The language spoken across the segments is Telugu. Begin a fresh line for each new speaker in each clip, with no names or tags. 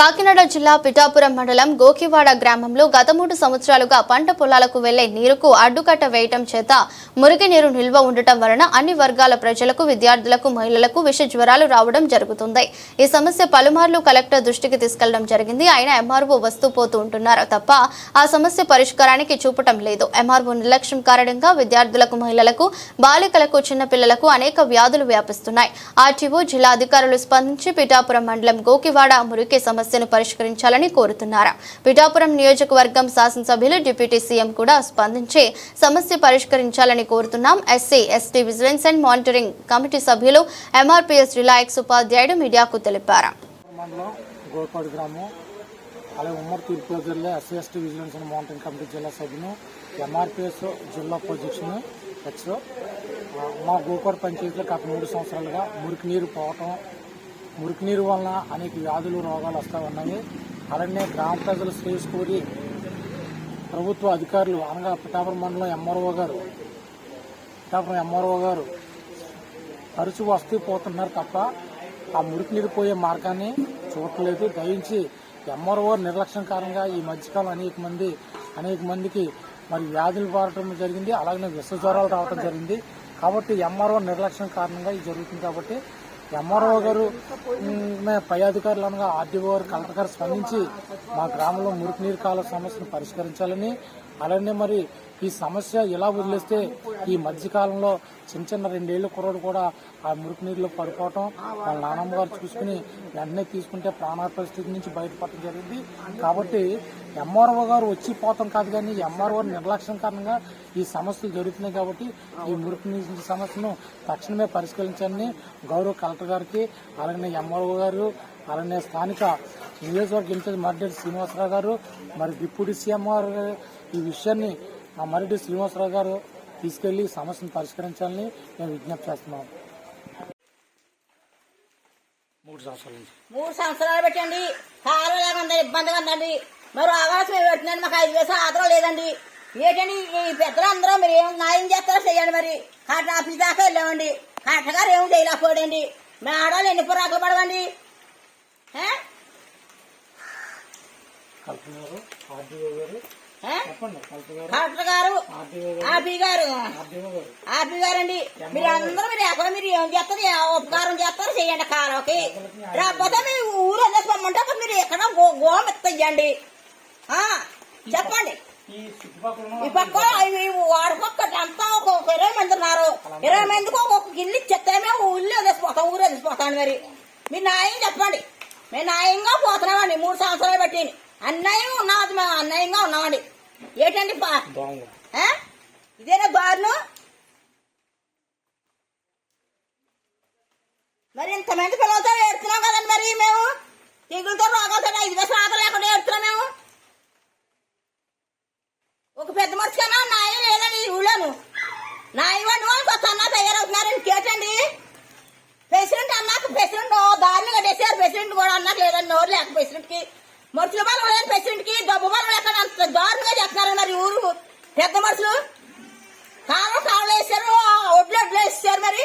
కాకినాడ జిల్లా పిఠాపురం మండలం గోకివాడ గ్రామంలో గత మూడు సంవత్సరాలుగా పంట పొలాలకు వెళ్ళే నీరుకు అడ్డుకట్ట వేయటం చేత మురికి నీరు నిల్వ ఉండటం వలన అన్ని వర్గాల ప్రజలకు విద్యార్థులకు మహిళలకు విష జ్వరాలు రావడం జరుగుతుంది. ఈ సమస్య పలుమార్లు కలెక్టర్ దృష్టికి తీసుకెళ్ళడం జరిగింది. ఆయన ఎంఆర్ఓ వస్తూ పోతూ ఉంటున్నారు. తప్ప ఆ సమస్య పరిష్కారానికి చూపటం లేదు. ఎంఆర్ఓ నిర్లక్ష్యం కారణంగా విద్యార్థులకు మహిళలకు బాలికలకు చిన్నపిల్లలకు అనేక వ్యాధులు వ్యాపిస్తున్నాయి. ఆర్టీఓ జిల్లా అధికారులు స్పందించి పిఠాపురం మండలం గోకివాడ మురికి సమస్యను పరిష్కరించాలని కోరుతున్నారు. పిఠాపురం నియోజకవర్గం శాసనసభ్యులు డిప్యూటీ సీఎం కూడా స్పందించి సమస్య పరిష్కరించాలని కోరుతున్నాం. SC ST vigilance and monitoring committee సభ్యులు ఎంఆర్పీఎస్ రిలాయక్స్ ఉపాధ్యాయుడు మీడియాకు తెలిపారు.
అలాగే ఉమ్మడి తూర్పులో జిల్లా SC ST vigilance and monitoring committee జిల్లా సభ్యులు ఎంఆర్పిఎస్ జిల్లా పొజిషన్ ఎక్స్ మా గోకూర్ పంచాయతీలో గత మూడు సంవత్సరాలుగా మురికి నీరు పోవటం మురికి నీరు వలన అనేక వ్యాధులు రోగాలు వస్తూ ఉన్నాయి. అలానే గ్రామ ప్రజలు శ్రేయస్ కోరి ప్రభుత్వ అధికారులు అనగా పిఠాపురం మండలం ఎంఆర్ఓ గారు పిఠాపురం ఎంఆర్ఓ గారు తరచు వస్తూ పోతున్నారు తప్ప ఆ మురికి నీరు పోయే మార్గాన్ని చూడట్లేదు. దయించి ఎంఆర్ఓ నిర్లక్ష్యం కారణంగా ఈ మధ్యకాలం అనేక మంది అనేక మందికి మరి వ్యాధులు పారటం జరిగింది. అలాగే విష జ్వరాలు రావడం జరిగింది. కాబట్టి ఎంఆర్ఓ నిర్లక్ష్యం కారణంగా ఇది జరుగుతుంది కాబట్టి ఎంఆర్ఓ గారు పై అధికారులు అనగా ఆర్డీఓ గారు కలెక్టర్ గారు స్పందించి మా గ్రామంలో మురికి నీరు కాల సమస్యను పరిష్కరించాలని అలానే మరి ఈ సమస్య ఇలా వదిలేస్తే ఈ మధ్యకాలంలో చిన్న చిన్న రెండేళ్ళ కుర్రోడు కూడా ఆ మురికి నీరులో పడిపోవటం వాళ్ళ నానమ్మ గారు చూసుకుని వెంటనే తీసుకుంటే ప్రాణ పరిస్థితి నుంచి బయటపడటం జరిగింది. కాబట్టి ఎంఆర్ఓ గారు వచ్చి పోతాం కాదు కానీ ఎంఆర్ఓ నిర్లక్ష్యం కారణంగా ఈ సమస్యలు జరుగుతున్నాయి కాబట్టి ఈ మురికి నీటి సమస్యను తక్షణమే పరిష్కరించాలని గౌరవ కలెక్టర్ గారికి అలాగే ఎంఆర్ఓ గారు అలానే స్థానిక నియోజకవర్గ ఇన్ఛార్జ్ మర్రెడ్డి శ్రీనివాసరావు గారు మరి డిప్యూటీ సీఎం గారు ఈ విషయాన్ని ఆ మర్రెడ్డి శ్రీనివాసరావు గారు తీసుకెళ్ళి సమస్యను పరిష్కరించాలని మేము విజ్ఞప్తి చేస్తున్నాం మూడు సంవత్సరాల నుంచి.
మూడు సంవత్సరాలు పెట్టండి. కాలం లేకుండా ఇబ్బందిగా ఉందండి. మరి ఏమి పెట్టినండి మాకు ఐదు వేసాలు ఆధారం లేదండి. ఏంటండి? ఈ పెద్దలు అందరూ మీరు ఏం న్యాయం చేస్తారో చేయండి మరి. కలెక్టర్ ఆఫీస్ దాకా వెళ్ళామండి. కలెక్టర్ గారు ఏమి చేయలేకపోడండి మా ఆడవాళ్ళు ఎన్ని పురాకులు పడవండి ఏ?
గారు. ఆర్డీఓ గారు కలెక్టర్
మీరు అందరూ మీరు ఎక్కడ మీరు ఏం చేస్తారు? ఉపకారం చేస్తారు? చేయండి కాలంకి రాకపోతే మీరు ఊరు వదిలేసుకోమంటే అప్పుడు మీరు ఎక్కడ గో- గోం ఎత్తయ్యండి చెప్పండి.
ఈ ఉన్న
ఈ పక్క అంతా ఒక ఇరవై మంది ఉన్నారు. ఇరవై మందికి ఒక్కొక్క ఇల్లు ఇచ్చేస్తే మేము ఇల్లు వదిలిసిపోతాం ఊరు వదిలిసిపోతాం మరి. మీరు న్యాయం చెప్పండి. మేము న్యాయంగా పోతున్నామండి. మూడు సంవత్సరాలు పెట్టి అన్యాయం ఉన్నది మేము అన్యాయంగా ఉన్నామండి ఏంటండి? ఇదేనా దారుణం మరి ఇంతమంది పిల్లలతో ఏడుతున్నాం కదండి మరి మేము? తెగులతో రోగాలతో ఐదు వేల ఆకలి లేకుండా ఏడుతున్నాం మేము. ఒక పెద్ద మనిషికైనా న్యాయం లేదండి ఈ ఊళ్ళోను. న్యాయం అని వాళ్ళు కొత్త అన్న తయారవుతున్నారు ఇంకేటండి? ప్రెసిడెంట్ అన్నాక ప్రెసిడెంట్ దారులు కట్టేసారు ప్రెసిడెంట్ కూడా అన్నాక లేదండి నోరు లేక ప్రెసిడెంట్కి మనుషుల బలం లేదు ప్రెసిడెంట్కి డబ్బు బలం లేక అంత దారుణంగా చేస్తున్నారు మరి ఊరు. పెద్ద మనుషులు. కాలం కాళ్ళు వేసారు ఒడ్లు ఒడ్లు వేసారు మరి?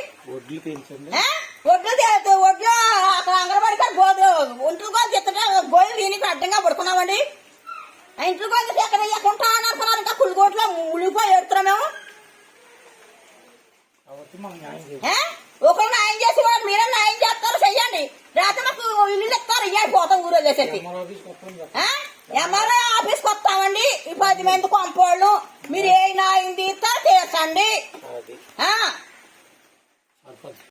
ఒడ్లు తే- ఒడ్లు అక్కడ అంగన్వాడి కాడ గోధులు ఒంట్లు కూడా చెప్తుంటే గోధులు దీనికి అడ్డంగా పడుకున్నామండి. ఆ ఇంట్లో కూడా ఎక్కడ ఎక్కుంటా అని అనుకున్నారు ఇంకా కుళ్ళుకోట్లో మునిగిపోయి ఎడుతున్నాం మేము
కాబట్టి మనం న్యాయం చేయాలి
ఏ? ఒకరు న్యాయం చేసి వాడు మీరే న్యాయం చేస్తారు చెయ్యండి లేకపోతే మాకు ఇయ్యాలి పోతాం ఊరు వదిలేసేసి.
ఎంఆర్ ఆఫీస్ కొత్త
ఆ? ఎంఆర్ఓ ఆఫీస్కి వస్తామండి ఈ పది మంది కొంపోళ్ళు మీరు ఏ తీస్తారు తీర్చండి